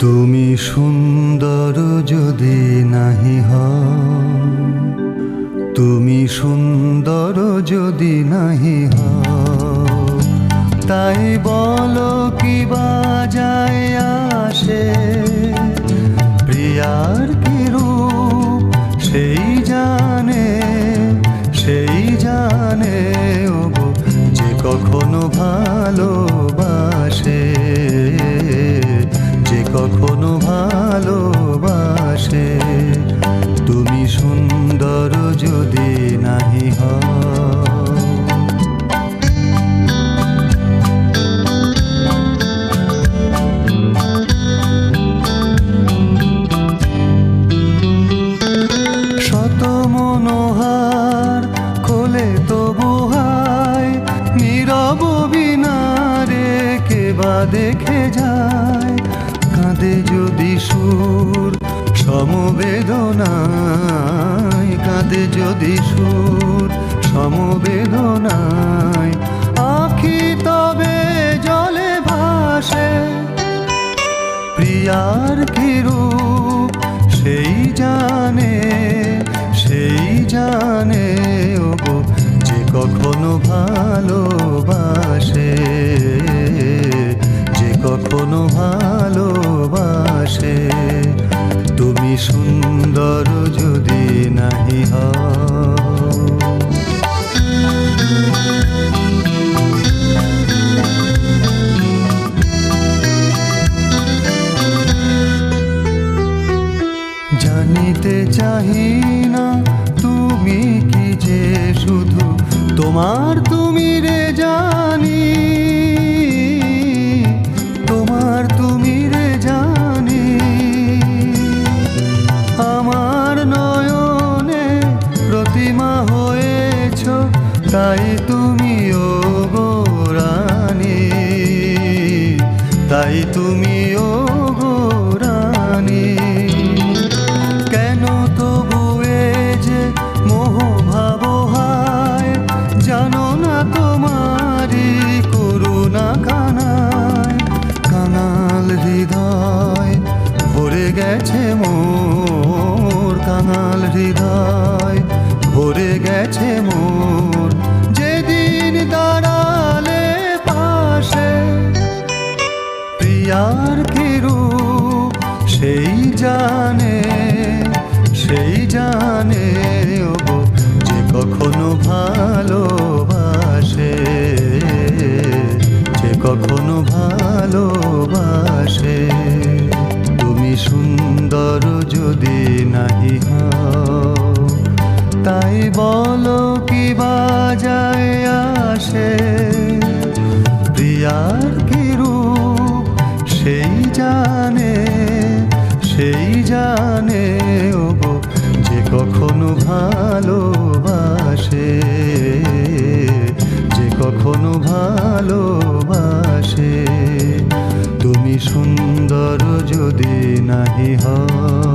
তুমি সুন্দর যদি নাহি হও তুমি সুন্দর যদি নাহি হও তাই বলো কি বাজায় দেখে যায়, কাঁদে যদি সুর, সমবেদনায়। কাঁদে যদি সুর, সমবেদনায়। আখি তবে জলে ভাসে, প্রিয়ার কি রূপ, সেই জানে যে কখনো ভালোবাসে। তুমি সুন্দর যদি নাহি হও জানিতে চাহি না তুমি কি যে শুধু তোমার তুমি তাই তুমিও গোরানি তাই তুমিও গোরানি কেন তবু এ যে মোহ ভাব হায়, জানো না তোমারি করুণা কানায় কাঙাল হৃদয় ভরে গেছে মোর কাঙাল হৃদয়। কখনো ভালোবাসে। তুমি সুন্দর যদি নাহি তাই বলো কি বাজায় আসে। প্রিয়ার কি রূপ, সেই জানে সেই জানে, ওগো, যে কখনো ভালোবাসে। কখনো ভালোবাসে। তুমি সুন্দর যদি নাহি হও